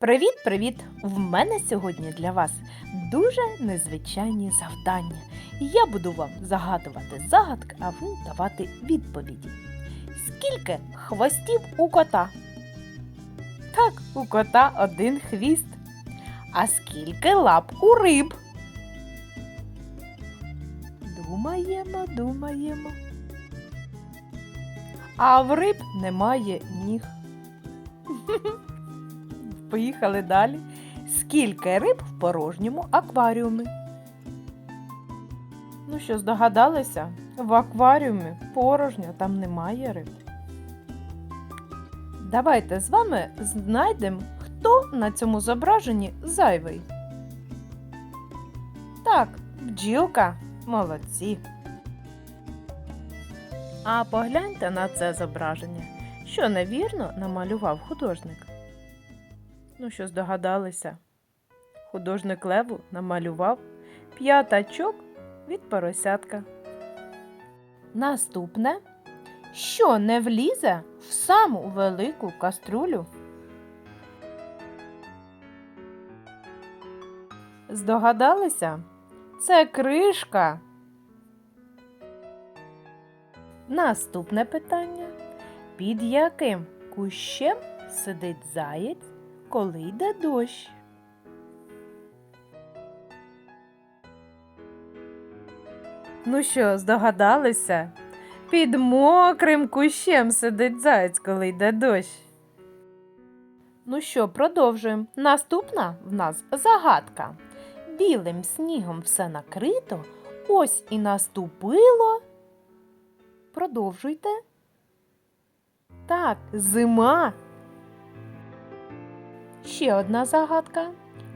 Привіт-привіт! В мене сьогодні для вас дуже незвичайні завдання. Я буду вам загадувати загадки, а ви давати відповіді. Скільки хвостів у кота? Так, у кота один хвіст. А скільки лап у риб? Думаємо, думаємо. А в риб немає ніг. Поїхали далі. Скільки риб в порожньому акваріумі? Ну що, здогадалися? В акваріумі порожньо, там немає риб. Давайте з вами знайдемо, хто на цьому зображенні зайвий. Так, бджілка, молодці. А погляньте на це зображення, що невірно намалював художник. Ну що здогадалися? Художник Леву намалював п'ятачок від поросятка. Наступне, що не влізе в саму велику каструлю. Здогадалися? Це кришка. Наступне питання. Під яким кущем сидить заєць, коли йде дощ? Ну що, здогадалися? Під мокрим кущем сидить заєць, коли йде дощ. Ну що, продовжуємо. Наступна в нас загадка. Білим снігом все накрито, ось і наступило. Продовжуйте. Так, зима. Ще одна загадка.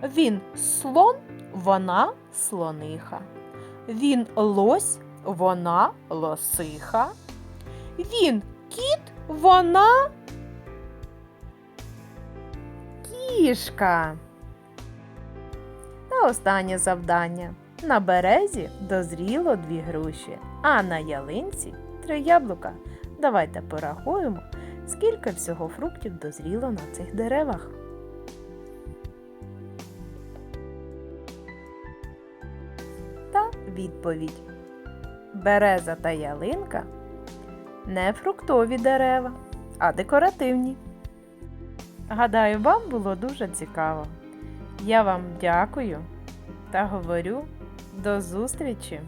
Він слон, вона слониха. Він лось, вона лосиха. Він кіт, вона кішка. Та останнє завдання. На березі дозріло дві груші, а на ялинці три яблука. Давайте порахуємо, скільки всього фруктів дозріло на цих деревах. Відповідь. Береза та ялинка не фруктові дерева, а декоративні. Гадаю, вам було дуже цікаво. Я вам дякую та говорю до зустрічі!